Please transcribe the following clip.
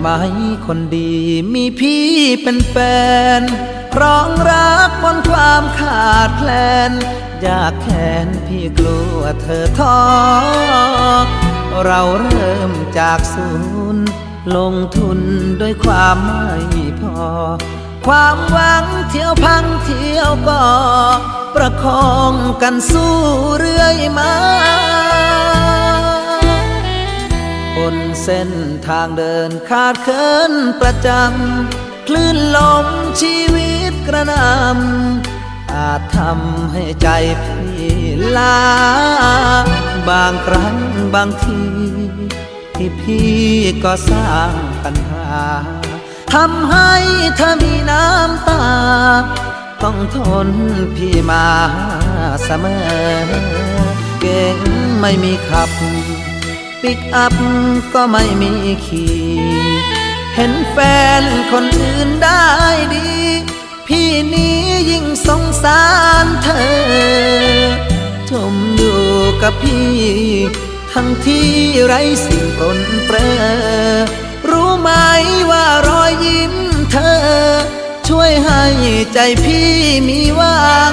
ไหมคนดีมีพี่เป็นแฟนรองรักบนความขาดแคลน อยากแค้นพี่กลัวเธอท้อ เราเริ่มจากศูนย์ ลงทุนด้วยความไม่พอ ความหวังเที่ยวพังเที่ยวก็ประคองกันสู้เรื่อยมา นเส้นทางเดินขาดเคินประจำ คลื่นลมชีวิตกระนำอาจทำให้ใจพี่ลาบางครั้งบางทีที่พี่ก็สร้างปัญหาทำให้เธอมีน้ำตา ต้องทนพี่มาเสมอ เก่งไม่มีขับ ปิกอัพก็ไม่มีขี่เห็นแฟนคนอื่นได้ดี พี่นี้ยิ่งสงสารเธอ จมอยู่กับพี่ ทั้งที่ไร้สิ่งปนเปรอรู้ไหมว่ารอยยิ้มเธอ ช่วยให้ใจพี่มีหวัง